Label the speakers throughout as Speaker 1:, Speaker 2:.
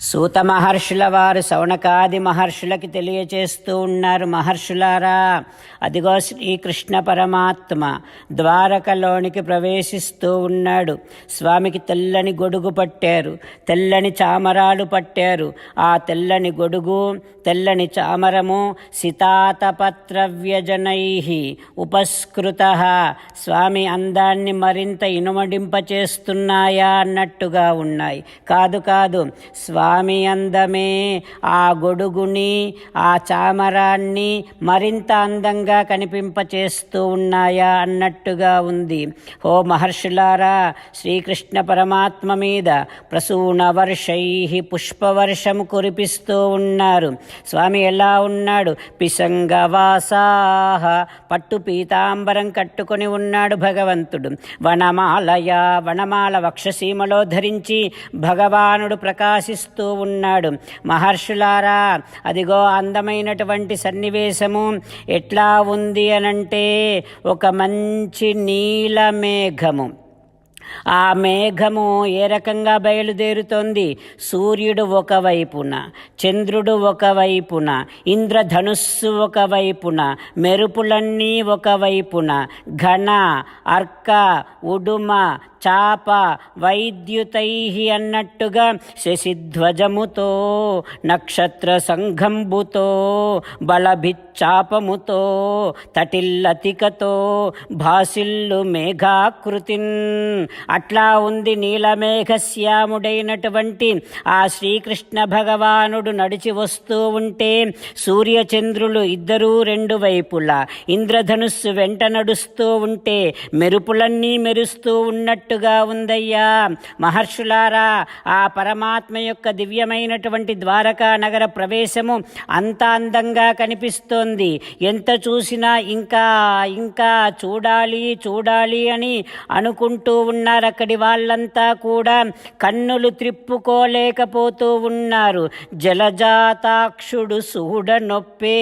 Speaker 1: సూత మహర్షుల వారు శౌనకాది మహర్షులకి తెలియచేస్తూ ఉన్నారు. మహర్షులారా అదిగో శ్రీకృష్ణ పరమాత్మ ద్వారకలోనికి ప్రవేశిస్తూ ఉన్నాడు. స్వామికి తెల్లని గొడుగు పట్టారు. తెల్లని చామరాలు పట్టారు. ఆ తెల్లని గొడుగు తెల్లని చామరము సితాతపత్రవ్యజనై ఉపస్కృత. స్వామి అందాన్ని మరింత ఇనుమడింపచేస్తున్నాయా అన్నట్టుగా ఉన్నాయి. కాదు కాదు స్వామి స్వామి అందమే. ఆ గొడుగుని ఆ చామరాన్ని మరింత అందంగా కనిపింపచేస్తూ ఉన్నాయా అన్నట్టుగా ఉంది. ఓ మహర్షులారా శ్రీకృష్ణ పరమాత్మ మీద ప్రసూన వర్షై పుష్పవర్షం కురిపిస్తూ ఉన్నారు. స్వామి ఎలా ఉన్నాడు? పిసంగవాసాహ పట్టు పీతాంబరం కట్టుకొని ఉన్నాడు భగవంతుడు. వనమాలయ వనమాల వక్షసీమలో ధరించి భగవానుడు ప్రకాశిస్తూ ఉన్నాడు. మహర్షులారా అదిగో అందమైనటువంటి సన్నివేశము. ఎట్లా ఉంది అనంటే ఒక మంచి నీల మేఘము. ఆ మేఘము ఏ రకంగా బయలుదేరుతోంది? సూర్యుడు ఒకవైపున చంద్రుడు ఒకవైపున ఇంద్రధనుస్సు ఒకవైపున మెరుపులన్నీ ఒకవైపున ఘన అర్క ఉడుమ చాప వైద్యుతై అన్నట్టుగా శశిధ్వజముతో నక్షత్ర సంఘంబుతో బలభిచ్చాపముతో తటిల్లతికతో భాసిల్లు మేఘాకృతిన్ అట్లా ఉంది నీలమేఘశ్యాముడైనటువంటి ఆ శ్రీకృష్ణ భగవానుడు నడిచి వస్తూ ఉంటే సూర్యచంద్రులు ఇద్దరూ రెండు వైపులా. ఇంద్రధనుస్సు వెంట నడుస్తూ ఉంటే మెరుపులన్నీ మెరుస్తూ ఉన్నట్టు ఉన్నట్టుగా ఉందయ్యా. మహర్షులారా ఆ పరమాత్మ యొక్క దివ్యమైనటువంటి ద్వారకా నగర ప్రవేశము అంత అందంగా కనిపిస్తోంది. ఎంత చూసినా ఇంకా ఇంకా చూడాలి చూడాలి అని అనుకుంటూ ఉన్నారు అక్కడి వాళ్ళంతా కూడా కన్నులు త్రిప్పుకోలేకపోతూ ఉన్నారు. జలజాతాక్షుడు సూడ నొప్పే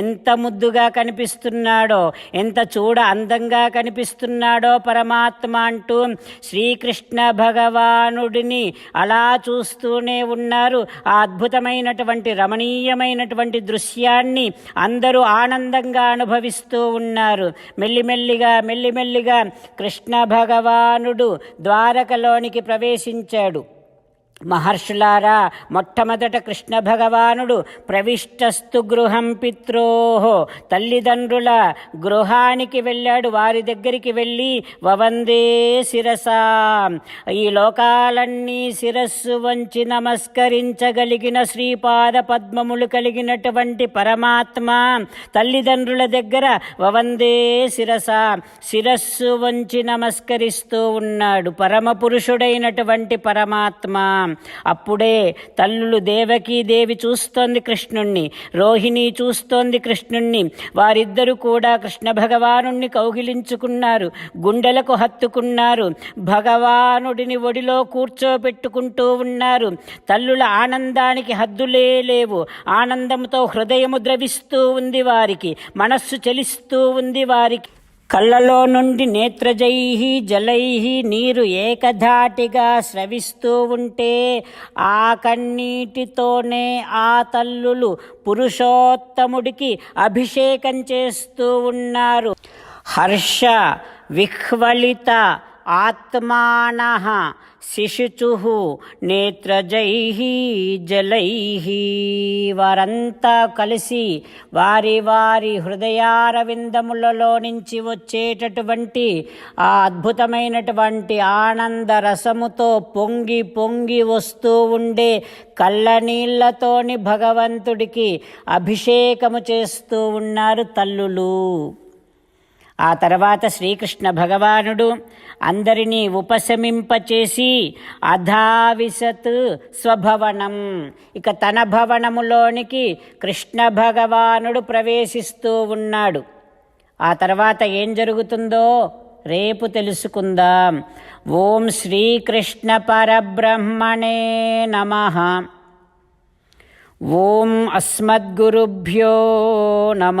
Speaker 1: ఎంత ముద్దుగా కనిపిస్తున్నాడో ఎంత చూడ అందంగా కనిపిస్తున్నాడో పరమాత్మ అంటూ శ్రీకృష్ణ భగవానుడిని అలా చూస్తూనే ఉన్నారు. ఆ అద్భుతమైనటువంటి రమణీయమైనటువంటి దృశ్యాన్ని అందరూ ఆనందంగా అనుభవిస్తూ ఉన్నారు. మెల్లిమెల్లిగా మెల్లిమెల్లిగా కృష్ణ భగవానుడు ద్వారకలోనికి ప్రవేశించాడు. మహర్షులారా మొట్టమొదట కృష్ణ భగవానుడు ప్రవిష్టస్తు గృహం పిత్రోహో తల్లిదండ్రుల గృహానికి వెళ్ళాడు. వారి దగ్గరికి వెళ్ళి వవందే శిరస. ఈ లోకాలన్నీ శిరస్సు వంచి నమస్కరించగలిగిన శ్రీపాద పద్మములు కలిగినటువంటి పరమాత్మ తల్లిదండ్రుల దగ్గర వవందే శిరస. శిరస్సు వంచి నమస్కరిస్తూ ఉన్నాడు. పరమ పురుషుడైనటువంటి పరమాత్మ. అప్పుడే తల్లులు దేవకీ దేవి చూస్తోంది కృష్ణుణ్ణి రోహిణి చూస్తోంది కృష్ణుణ్ణి. వారిద్దరూ కూడా కృష్ణ భగవానుణ్ణి కౌగిలించుకున్నారు గుండెలకు హత్తుకున్నారు భగవానుడిని ఒడిలో కూర్చోబెట్టుకుంటూ ఉన్నారు. తల్లుల ఆనందానికి హద్దులే లేవు. ఆనందంతో హృదయము ద్రవిస్తూ ఉంది వారికి మనస్సు చలిస్తూ ఉంది వారికి. కళ్ళలో నుండి నేత్రజై జలై నీరు ఏకధాటిగా స్రవిస్తూ ఉంటే ఆ కన్నీటితోనే ఆ తల్లులు పురుషోత్తముడికి అభిషేకం చేస్తూ ఉన్నారు. హర్ష విహ్వలిత ఆత్మాన శిశుచు నేత్రజై జలై వారంతా కలిసి వారి వారి హృదయారవిందములలో నుంచి వచ్చేటటువంటి ఆ అద్భుతమైనటువంటి ఆనంద రసముతో పొంగి పొంగి వస్తూ ఉండే కళ్ళనీళ్ళతోని భగవంతుడికి అభిషేకము చేస్తూ ఉన్నారు తల్లులు. ఆ తర్వాత శ్రీకృష్ణ భగవానుడు అందరినీ ఉపశమింపచేసి అధావిసత్ స్వభవనం. ఇక తన భవనములోనికి కృష్ణ భగవానుడు ప్రవేశిస్తూ ఉన్నాడు. ఆ తర్వాత ఏం జరుగుతుందో రేపు తెలుసుకుందాం. ఓం శ్రీకృష్ణ పరబ్రహ్మణే నమ. ఓం అస్మద్గురుభ్యో నమ.